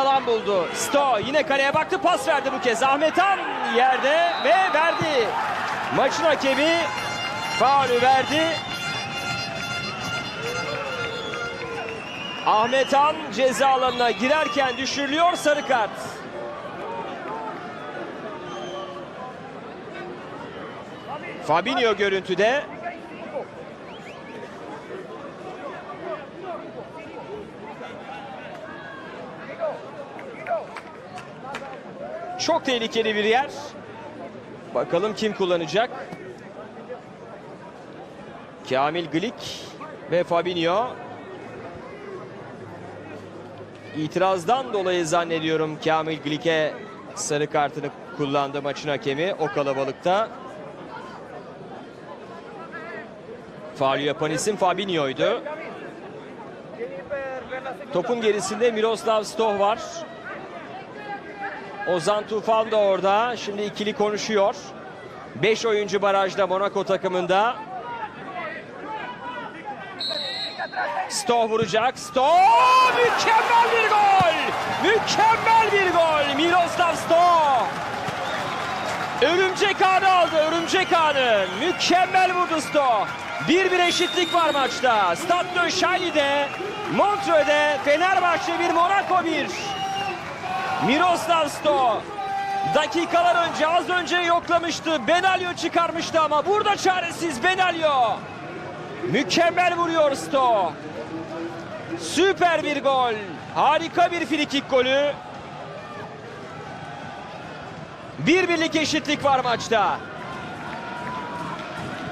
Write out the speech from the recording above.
alan buldu. Sto yine kaleye baktı pas verdi bu kez. Ahmet Han yerde ve verdi. Maçın hakemi faulü verdi. Ahmet Han ceza alanına girerken düşürülüyor sarı kart. Fabinho görüntüde. Çok tehlikeli bir yer. Bakalım kim kullanacak? Kamil Glik ve Fabinho. İtirazdan dolayı zannediyorum Kamil Glik'e sarı kartını kullandı maçın hakemi o kalabalıkta. Faul yapan isim Fabinho'ydu. Topun gerisinde Miroslav Stoh var. Ozan Tufan da orada. Şimdi ikili konuşuyor. 5 oyuncu barajda Monaco takımında. Stoh vuracak. Stoh! Mükemmel bir gol! Mükemmel bir gol! Miroslav Stoh! Örümcek ağını aldı. Örümcek ağını. Mükemmel vurdu Stoh. Bir bir eşitlik var maçta. Stade de Şali'de, Montreux'de Fenerbahçe 1, Monaco 1. Miroslav Sto dakikalar önce az önce yoklamıştı. Benalyo çıkarmıştı ama burada çaresiz Benalyo. Mükemmel vuruyor Sto. Süper bir gol. Harika bir frikik golü. Bir birlik eşitlik var maçta.